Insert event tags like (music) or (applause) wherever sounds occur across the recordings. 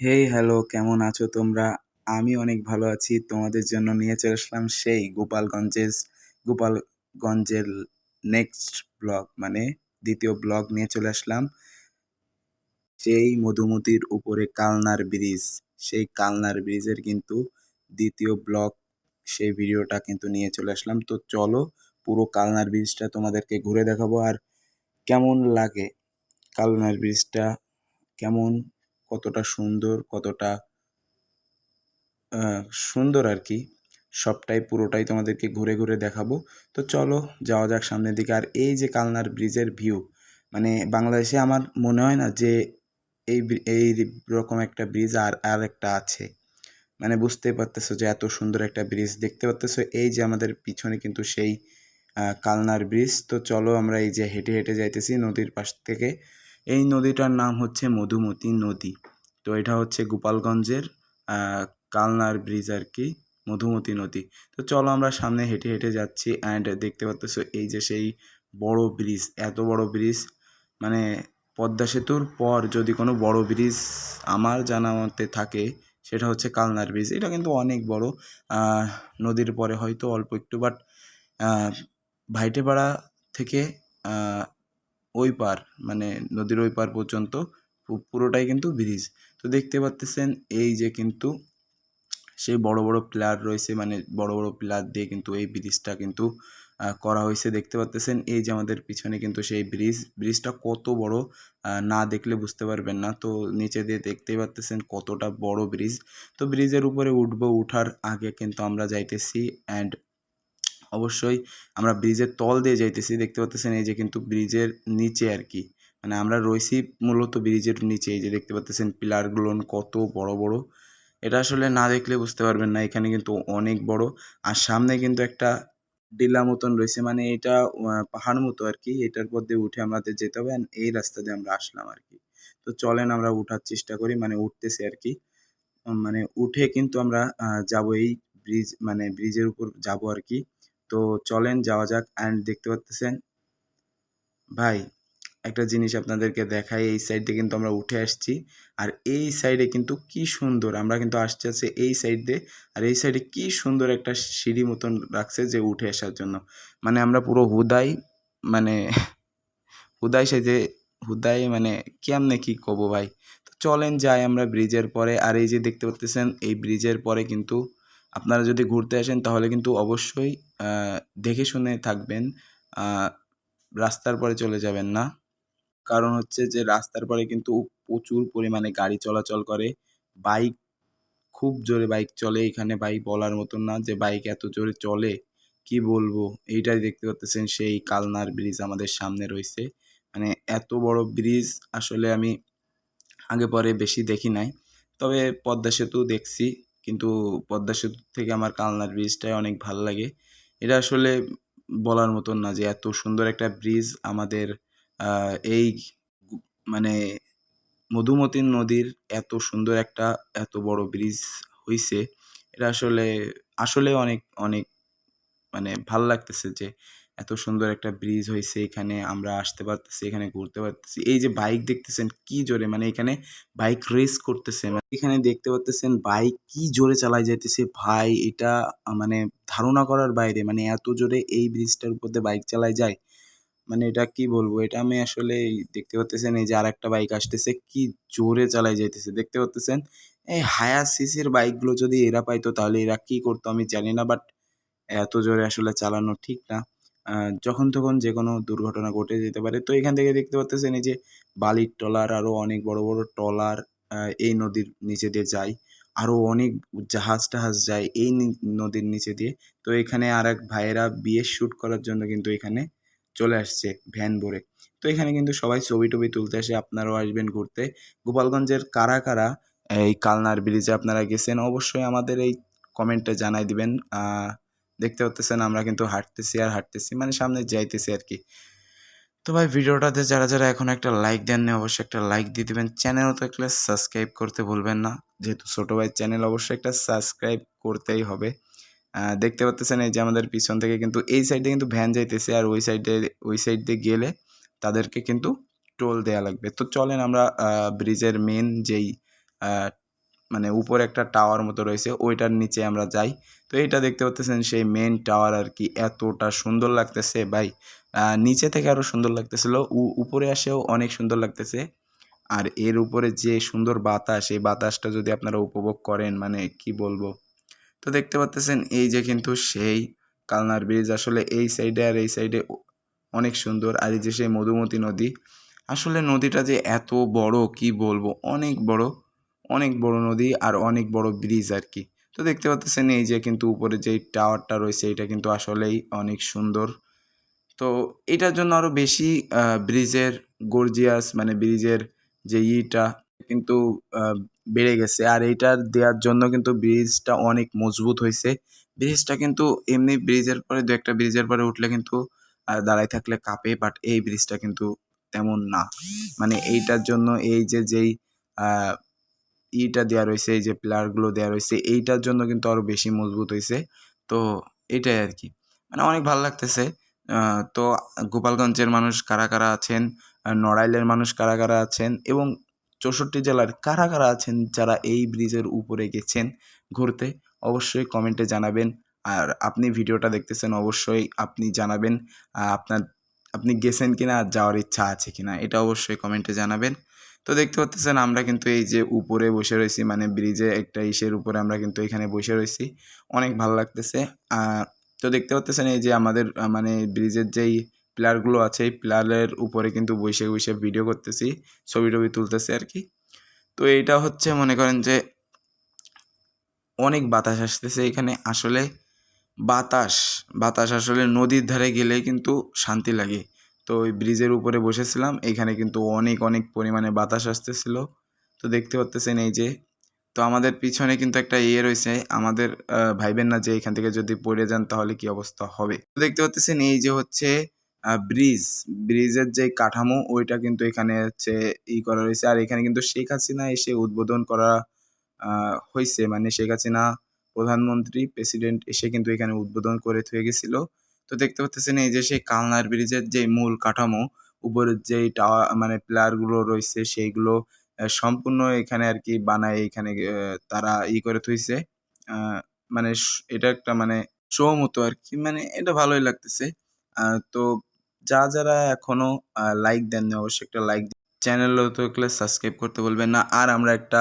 Hey hello কেমন আছো তোমরা? আমি অনেক ভালো আছি। তোমাদের জন্য নিয়ে চলে আসলাম সেই গোপালগঞ্জের গোপালগঞ্জের নেক্সট ব্লগ মানে দ্বিতীয় ব্লগ নিয়ে চলে আসলাম। সেই মধুমতির উপরে কালনার ব্রিজ সেই কালনার ব্রিজের কিন্তু দ্বিতীয় ব্লগ সেই ভিডিওটা কিন্তু নিয়ে চলে আসলাম। তো চলো পুরো কালনার ব্রিজটা তোমাদেরকে ঘুরে দেখাবো। আর কেমন লাগে কালনার ব্রিজটা কেমন কতটা সুন্দর কতটা সুন্দর আর কি সবটাই পুরোটাই তোমাদেরকে ঘুরে ঘুরে দেখাবো। তো চলো, যাওয়া যাক সামনের দিকে। আর এই যে কালনার ব্রিজের ভিউ মানে বাংলাদেশে আমার মনে হয় না যে এই এই রকম একটা ব্রিজ আর আর একটা আছে। মানে বুঝতেই পারতেছো যে এত সুন্দর একটা ব্রিজ। দেখতে পারতেছো এই যে আমাদের পিছনে কিন্তু সেই কালনার ব্রিজ। তো চলো আমরা এই যে হেঁটে হেঁটে যাইতেছি নদীর পাশ থেকে। এই নদীটার নাম হচ্ছে মধুমতি নদী। তো এটা হচ্ছে গোপালগঞ্জের কালনার ব্রিজ আর কি, মধুমতি নদী। তো চলো আমরা সামনে হেঁটে হেঁটে যাচ্ছি অ্যান্ড দেখতে পাচ্ছ এই যে সেই বড় ব্রিজ, এত বড় ব্রিজ। মানে পদ্মা সেতুর পর যদি কোনো বড় ব্রিজ আমার জানা মতে থাকে, সেটা হচ্ছে কালনার ব্রিজ। এটা কিন্তু অনেক বড় নদীর পরে হয়তো অল্প একটু বাট ভাইটেপাড়া থেকে ওই পার মানে নদীর ওই পার পর্যন্ত পুরোটাই কিন্তু ব্রিজ। তো দেখতে পাচ্তেছেন এই যে কিন্তু সেই বড় বড় পিলার রয়েছে মানে বড় বড় পিলার দিয়ে কিন্তু এই ব্রিজটা কিন্তু করা হয়েছে। দেখতে পাচ্তেছেন এই যে আমাদের পিছনে কিন্তু সেই ব্রিজ। ব্রিজটা কত বড় না দেখলে বুঝতে পারবেন না। তো নিচে দিয়ে দেখতেই পাচ্তেছেন কতটা বড় ব্রিজ। তো ব্রিজের উপরে উঠবো, উঠার আগে কিন্তু আমরা যাইতেছি অ্যান্ড অবশ্যই আমরা ব্রিজের তল দিয়ে যাইতেছি, দেখতে পাচ্তেছেন এই যে কিন্তু ব্রিজের নিচে আর কি মানে আমরা রয়েছি মূলত ব্রিজের নিচে, এই যে দেখতে পাচ্তেছেন পিলারগুলো কত বড় বড়। এটা আসলে না দেখলে বুঝতে পারবেন না, এখানে কিন্তু অনেক বড়। আর সামনে কিন্তু একটা ডিলা মতন রয়েছে মানে এটা পাহাড় মতো আর কি এটার পর দিয়ে উঠে আমাদের যেতে হবে এই রাস্তা দিয়ে আমরা আসলাম আর কি তো চলেন আমরা উঠার চেষ্টা করি মানে উঠতেছি আর কি মানে উঠে কিন্তু আমরা যাব এই ব্রিজ মানে ব্রিজের উপর যাব আর কি তো চলেন, যাওয়া যাক অ্যান্ড দেখতে পাচ্তেছেন ভাই, একটা জিনিস আপনাদেরকে দেখাই, এই সাইড কিন্তু আমরা উঠে আসছি। আর এই সাইডে কিন্তু কি সুন্দর, আমরা কিন্তু আসতে আসছে এই সাইড দিয়ে। আর এই সাইডে কি সুন্দর একটা সিঁড়ি মতন রাখছে যে উঠে আসার জন্য। মানে আমরা পুরো হুদাই মানে (laughs) হুদাই সাইডে হুদাই মানে কেমনে কি কব ভাই? তো চলেন যাই আমরা ব্রিজের পরে। আর এই যে দেখতে পাচ্তেছেন এই ব্রিজের পরে কিন্তু আপনারা যদি ঘুরতে আসেন, তাহলে কিন্তু অবশ্যই দেখে শুনে থাকবেন। রাস্তার পরে চলে যাবেন না। কারণ হচ্ছে যে, রাস্তার পরে কিন্তু প্রচুর পরিমাণে গাড়ি চলাচল করে। বাইক খুব জোরে বাইক চলে, এখানে বাইক বলার মতন না যে, বাইক এত জোরে চলে, কি বলব? এইটাই দেখতে পাচ্ছেন সেই কালনার ব্রিজ আমাদের সামনে রয়েছে। মানে এত বড় ব্রিজ আসলে আমি আগে পরে বেশি দেখি নাই। তবে পদ্মা সেতু দেখছি। কিন্তু পদ্মা সেতু থেকে আমার কালনার ব্রিজটাই অনেক ভালো লাগে। এটা আসলে বলার মতন না যে এত সুন্দর একটা ব্রিজ আমাদের এই মানে মধুমতি নদীর এত সুন্দর একটা, এত বড় ব্রিজ হইছে। এটা আসলে আসলে অনেক অনেক মানে ভালো লাগতেছে যে এত সুন্দর একটা ব্রিজ হয়েছে, এখানে আমরা আসতে পারতেছি, এখানে ঘুরতে পারতেছি। এই যে বাইক দেখতেছেন, কি জোরে মানে এখানে বাইক রেস করতেছে। মানে এখানে দেখতে পারতেছেন বাইক কি জোরে চালাই যাইতেছে। ভাই, এটা মানে ধারণা করার বাইরে মানে এত জোরে এই ব্রিজটার উপর দিয়ে বাইক চালায় যায় মানে এটা কি বলব? এটা আমি আসলে দেখতে পাচ্তেছেন এই যে আর একটা বাইক আসতেছে, কি জোরে চালাই যাইতেছে। দেখতে পাচ্তেছেন এই হায়ার সিসির বাইকগুলো যদি এরা পাইতো, তাহলে এরা কি করতো আমি জানি না বাট এত জোরে আসলে চালানো ঠিক না। যখন তখন যে কোনো দুর্ঘটনা ঘটে যেতে পারে। তো এখান থেকে দেখতে পাচ্তেছেন এই যে বালির ট্রলার আরও অনেক বড় বড় ট্রলার এই নদীর নিচে দিয়ে যায়। আরও অনেক জাহাজ টাহাজ যায় এই নদীর নিচে দিয়ে। তো এখানে আর এক ভাইয়েরা বিয়ে শ্যুট করার জন্য কিন্তু এখানে চলে আসছে ভ্যান ভরে। তো এখানে কিন্তু সবাই ছবি টবি তুলতে আসে আপনারাও আসবেন ঘুরতে। গোপালগঞ্জের কারা কারা এই কালনার ব্রিজে আপনারা গেছেন অবশ্যই আমাদের এই কমেন্টে জানাই দিবেন। দেখতে পাচ্তেছেন আমরা কিন্তু হাঁটতেছি আর হাঁটতেছি মানে সামনে যাইতেছি আর কি তো ভাই, ভিডিওটাতে যারা যারা এখন একটা লাইক দেননি, অবশ্যই একটা লাইক দিয়ে দেবেন। চ্যানেল একটা সাবস্ক্রাইব করতে ভুলবেন না। যেহেতু ছোটো ভাই চ্যানেল অবশ্যই একটা সাবস্ক্রাইব করতেই হবে। দেখতে পাচ্তেছেন এই যে আমাদের পিছন থেকে কিন্তু এই সাইডে কিন্তু ভ্যান যাইতেছে আর ওই সাইডে ওই সাইড দিয়ে গেলে তাদেরকে কিন্তু টোল দেওয়া লাগবে। তো চলেন আমরা ব্রিজের মেন যেই মানে উপরে একটা টাওয়ার মতো রয়েছে, ওইটার নিচে আমরা যাই। তো এটা দেখতে পাচ্তেছেন সেই মেন টাওয়ার আর কি, এতটা সুন্দর লাগতেছে ভাই। নিচে থেকে আরও সুন্দর লাগতেছিল উপরে আসেও অনেক সুন্দর লাগতেছে। আর এর উপরে যে সুন্দর বাতাস, এই বাতাসটা যদি আপনারা উপভোগ করেন মানে কি বলব? তো দেখতে পাচ্তেছেন, এই যে কিন্তু সেই কালনার ব্রিজ আসলে এই সাইডে আর এই সাইডে অনেক সুন্দর। আর এই যে সেই মধুমতি নদী, আসলে নদীটা যে এত বড়, কি বলব? অনেক বড়। অনেক বড় নদী আর অনেক বড় ব্রিজ আর কি তো দেখতে পাচ্ছেন এই যে কিন্তু উপরে যেই টাওয়ারটা রয়েছে, এটা কিন্তু আসলেই অনেক সুন্দর। তো এটার জন্য আরও বেশি ব্রিজের গর্জিয়াস মানে ব্রিজের যে ইটা কিন্তু বেড়ে গেছে। আর এইটার দেওয়ার জন্য কিন্তু ব্রিজটা অনেক মজবুত হয়েছে। ব্রিজটা কিন্তু এমনি ব্রিজের পরে, দু একটা ব্রিজের পরে উঠলে কিন্তু দাঁড়ায় থাকলে কাঁপে বাট এই ব্রিজটা কিন্তু তেমন না। মানে এইটার জন্য এই যে যেই ইটা দেওয়া রয়েছে, এই যে পিলারগুলো দেওয়া রয়েছে, এইটার জন্য কিন্তু আরও বেশি মজবুত হয়েছে তো এটাই আর কি মানে অনেক ভালো লাগতেছে। তো গোপালগঞ্জের মানুষ কারা কারা আছেন নড়াইলের মানুষ কারা কারা আছেন, এবং চৌষট্টি জেলার কারা কারা আছেন যারা এই ব্রিজের উপরে গেছেন ঘুরতে, অবশ্যই কমেন্টে জানাবেন। আর আপনি ভিডিওটা দেখতেছেন, অবশ্যই আপনি জানাবেন আপনার, আপনি গেছেন কিনা আর যাওয়ার ইচ্ছা আছে কিনা, এটা অবশ্যই কমেন্টে জানাবেন। তো দেখতে পাচ্ছেন আমরা কিন্তু এই যে উপরে বসে রয়েছি মানে ব্রিজে একটা ইসের উপরে আমরা কিন্তু এখানে বসে রয়েছি। অনেক ভালো লাগতেছে। তো দেখতে পাচ্ছেন এই যে আমাদের মানে ব্রিজের যেই পিলারগুলো আছে, এই পিলারের উপরে কিন্তু বসে বসে ভিডিও করতেছি, ছবি টবি তুলতেছি আর কি। তো এইটা হচ্ছে মনে করেন যে অনেক বাতাস আসতেছে এখানে। আসলে বাতাস বাতাস আসলে নদীর ধারে গেলে কিন্তু শান্তি লাগে। তো ওই ব্রিজের উপরে বসেছিলাম। এখানে কিন্তু অনেক অনেক পরিমাণে বাতাস আসতেছিল। তো দেখতে পাচ্তেছেন এই যে, তো আমাদের পিছনে কিন্তু একটা ইয়ে রয়েছে। আমাদের ভাইবেন না যে এখান থেকে যদি পড়ে যান তাহলে কি অবস্থা হবে? তো দেখতে পাচ্তেছেন এই যে হচ্ছে ব্রিজ। ব্রিজের যে কাঠামো, ওইটা কিন্তু এখানে হচ্ছে ই করা রয়েছে। আর এখানে কিন্তু শেখ হাসিনা এসে উদ্বোধন করা হয়েছে মানে শেখ হাসিনা প্রধানমন্ত্রী, প্রেসিডেন্ট এসে কিন্তু এখানে উদ্বোধন করে থয়ে গেছিল। তো দেখতে পাচ্ছেন এই যে সেই কালনার ব্রিজের যে মূল কাঠামো, উপরের যেই টাওয়ার মানে পিলারগুলো রয়েছে সেইগুলো সম্পূর্ণ এখানে আর কি বানায়, এখানে তারা ই করে থইছে। মানে এটা একটা মানে শো মতো আর কি মানে এটা ভালোই লাগতেছে। তো যা যারা এখনও লাইক দেননি, অবশ্যই একটা লাইক চ্যানেল তো সাবস্ক্রাইব করতে বলবেন না। আর আমরা একটা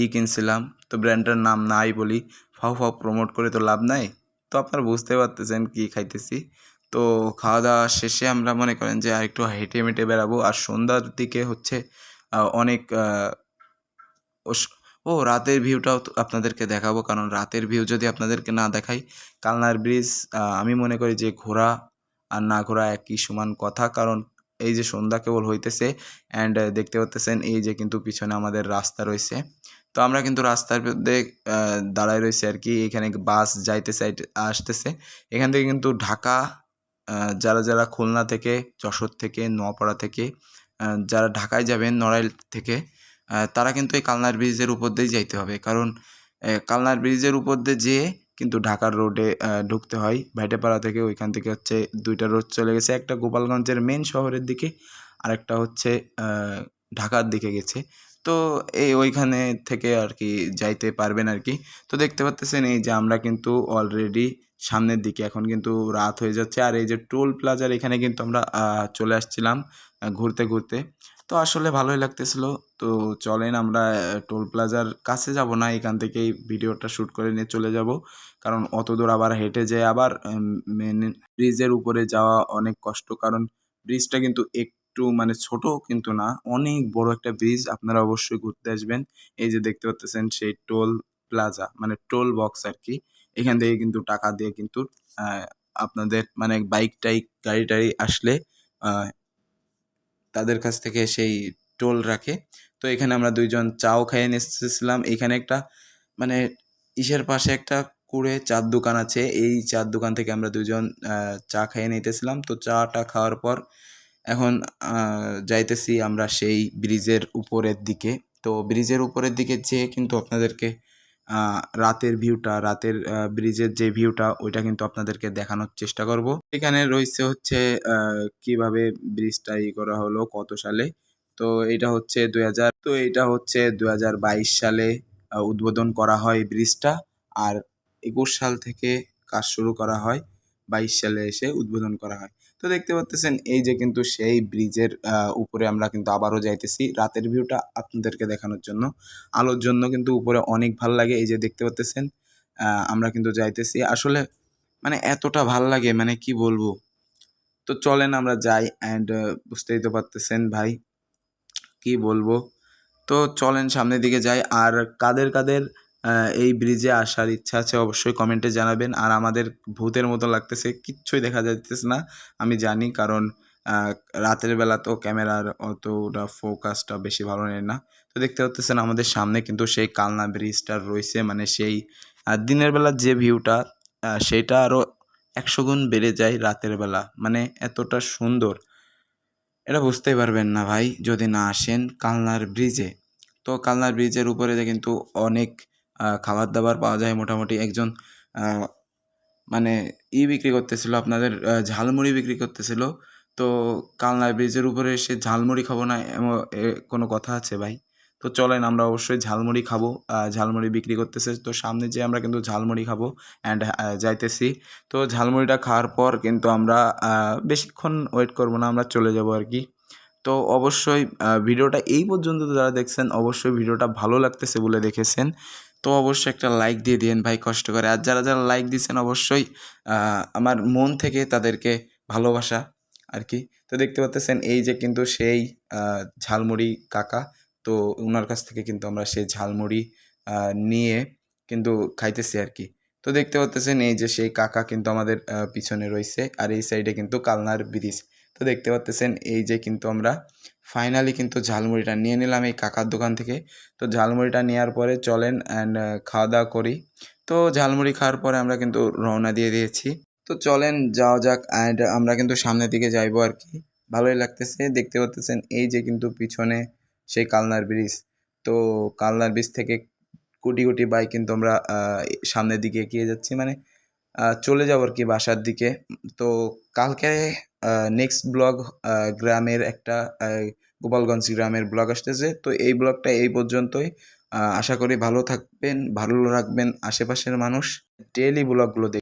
ই কিনছিলাম, তো ব্র্যান্ডটার নাম নাই বলি, ফাও ফাও প্রমোট করে তো লাভ নাই। তো আপনারা বুঝতে পারতেছেন কি খাইতেছি। তো খাওয়া দাওয়া শেষে আমরা মনে করেন যে আর একটু হেঁটে মেটে বেড়াবো। আর সন্ধ্যার দিকে হচ্ছে অনেক ও রাতের ভিউটাও আপনাদেরকে দেখাবো। কারণ রাতের ভিউ যদি আপনাদেরকে না দেখাই, কালনার ব্রিজ আমি মনে করি যে ঘোরা আর না ঘোরা একই সমান কথা। কারণ এই যে সন্ধ্যা কেবল হইতেছে অ্যান্ড দেখতে পাচ্তেছেন এই যে কিন্তু পিছনে আমাদের রাস্তা রয়েছে। তো আমরা কিন্তু রাস্তার মধ্যে দাঁড়ায় রয়েছি আর কি। এখানে বাস যাইতেছে আইতে- আসতেছে। এখান থেকে কিন্তু ঢাকা যারা যারা খুলনা থেকে, যশোর থেকে, নোয়াপাড়া থেকে যারা ঢাকায় যাবেন, নড়াইল থেকে তারা কিন্তু এই কালনার ব্রিজের উপর দিয়েই যাইতে হবে। কারণ কালনার ব্রিজের উপর দিয়ে যেয়ে কিন্তু ঢাকার রোডে ঢুকতে হয়। ভাইটেপাড়া থেকে ওইখান থেকে হচ্ছে দুইটা রোড চলে গেছে। একটা গোপালগঞ্জের মেন শহরের দিকে আর একটা হচ্ছে ঢাকার দিকে গেছে। তো এই ওইখানে থেকে আর কি যাইতে পারবেন আর কি তো দেখতে পাচ্তেছেন এই যে আমরা কিন্তু অলরেডি সামনের দিকে, এখন কিন্তু রাত হয়ে যাচ্ছে। আর এই যে টোল প্লাজার এখানে কিন্তু আমরা চলে আসছিলাম ঘুরতে ঘুরতে। তো আসলে ভালোই লাগতেছিল। তো চলেন আমরা টোল প্লাজার কাছে যাব না, এখান থেকেই ভিডিওটা শ্যুট করে নিয়ে চলে যাব। কারণ অত দূর আবার হেঁটে যেয়ে আবার মেন ব্রিজের উপরে যাওয়া অনেক কষ্ট। কারণ ব্রিজটা কিন্তু একটু মানে ছোট কিন্তু না, অনেক বড় একটা ব্রিজ আপনারা অবশ্যই ঘুরতে আসবেন। এই যে দেখতে পাচ্ছেন সেই টোল প্লাজা মানে টোল বক্স আর কি এখান থেকে কিন্তু টাকা দিয়ে কিন্তু আপনাদের মানে বাইক টাইক গাড়ি টাড়ি আসলে তাদের কাছ থেকে সেই টোল রাখে। তো এখানে আমরা দুইজন চাও খাইয়ে এসেছিলাম এখানে একটা মানে ইসের পাশে একটা কুড়ে চার দোকান আছে। এই চার দোকান থেকে আমরা দুজন চা খাইয়ে নিতেছিলাম। তো চাটা খাওয়ার পর এখন যাইতেছি আমরা সেই ব্রিজের উপরের দিকে। তো ব্রিজের উপরের দিকে যেয়ে কিন্তু আপনাদেরকে রাতের ভিউটা, রাতের ব্রিজের যে ভিউটা, ওইটা কিন্তু আপনাদেরকে দেখানোর চেষ্টা করব। এখানে রয়েছে হচ্ছে কীভাবে ব্রিজটা ই করা হলো, কত সালে? তো এটা হচ্ছে দুই হাজার, তো এটা হচ্ছে দুই হাজার বাইশ সালে উদ্বোধন করা হয় ব্রিজটা। আর একুশ সাল থেকে কাজ শুরু করা হয়, বাইশ সালে এসে উদ্বোধন করা হয়। তো দেখতে পাচ্তেছেন, এই যে কিন্তু সেই ব্রিজের উপরে আমরা কিন্তু আবারও যাইতেছি। রাতের ভিউটা আপনাদেরকে দেখানোর জন্য। আলোর জন্য কিন্তু উপরে অনেক ভালো লাগে। এই যে দেখতে পাচ্তেছেন আমরা কিন্তু যাইতেছি। আসলে মানে এতটা ভালো লাগে মানে কি বলব? তো চলেন আমরা যাই অ্যান্ড বুঝতেই তো পারতেছেন ভাই, কি বলব? তো চলেন সামনের দিকে যাই। আর কাদের কাদের এই ব্রিজে আসার ইচ্ছা আছে, অবশ্যই কমেন্টে জানাবেন। আর আমাদের ভূতের মতো লাগতেছে, কিচ্ছুই দেখা যাইতেছে না, আমি জানি, কারণ রাতের বেলা তো ক্যামেরার অতটা ফোকাসটা বেশি ভালো নেয় না। তো দেখতে পাচ্ছেন আমাদের সামনে কিন্তু সেই কালনা ব্রিজটা রয়েছে মানে সেই দিনের বেলা যে ভিউটা সেটা আরও একশো গুণ বেড়ে যায় রাতের বেলা মানে এতটা সুন্দর। এটা বুঝতেই পারবেন না ভাই, যদি না আসেন কালনার ব্রিজে তো কালনার ব্রিজের উপরে কিন্তু অনেক খাবার দাবার পাওয়া যায় মোটামুটি। একজন মানে ই বিক্রি করতেছিল, আপনাদের ঝালমুড়ি বিক্রি করতেছিল। তো কালনার ব্রিজের উপরে এসে ঝালমুড়ি খাব না, এমন কোনো কথা আছে ভাই? তো চলেন, আমরা অবশ্যই ঝালমুড়ি খাব। ঝালমুড়ি বিক্রি করতেছে, তো সামনে যে আমরা কিন্তু ঝালমুড়ি খাব অ্যান্ড যাইতেছি। তো ঝালমুড়িটা খাওয়ার পর কিন্তু আমরা বেশিক্ষণ ওয়েট করব না, আমরা চলে যাব আর কি। তো অবশ্যই ভিডিওটা এই পর্যন্ত যারা দেখছেন, অবশ্যই ভিডিওটা ভালো লাগতেছে বলে দেখেছেন। তো অবশ্যই একটা লাইক দিয়ে দিন ভাই, কষ্ট করে। আর যারা যারা লাইক দিচ্ছেন অবশ্যই আমার মন থেকে তাদেরকে ভালোবাসা আর কি। তো দেখতে পাচ্তেছেন এই যে কিন্তু সেই ঝালমুড়ি কাকা, তো ওনার কাছ থেকে কিন্তু আমরা সেই ঝালমুড়ি নিয়ে কিন্তু খাইতেছি আর কি। তো দেখতে পাচ্তেছেন এই যে সেই কাকা কিন্তু আমাদের পিছনে রয়েছে আর এই সাইডে কিন্তু কালনার ব্রিজ। তো দেখতে পাচ্তেছেন এই যে কিন্তু আমরা ফাইনালি কিন্তু ঝালমুড়িটা নিয়ে নিলাম এই কাকার দোকান থেকে। তো ঝালমুড়িটা নেওয়ার পরে চলেন অ্যান্ড খাওয়া দাওয়া করি। তো ঝালমুড়ি খাওয়ার পরে আমরা কিন্তু রওনা দিয়ে দিয়েছি। তো চলেন, যাওয়া যাক অ্যান্ড আমরা কিন্তু সামনের দিকে যাইবো আর কি। ভালোই লাগতেছে, দেখতে পাচ্তেছেন এই যে কিন্তু পিছনে সেই কালনার ব্রিজ তো কালনার ব্রিজ থেকে কোটি কোটি বাইক কিন্তু আমরা সামনের দিকে এগিয়ে যাচ্ছি। মানে চলে যাব আর কি বাসার দিকে। তো কালকে নেক্সট ব্লগ গ্রামের একটা গোপালগঞ্জ গ্রামের ব্লগ আসতেছে। তো এই ব্লগটা এই পর্যন্তই। আশা করি ভালো থাকবেন, ভালো রাখবেন আশেপাশের মানুষ। ডেইলি ব্লগগুলো দেখ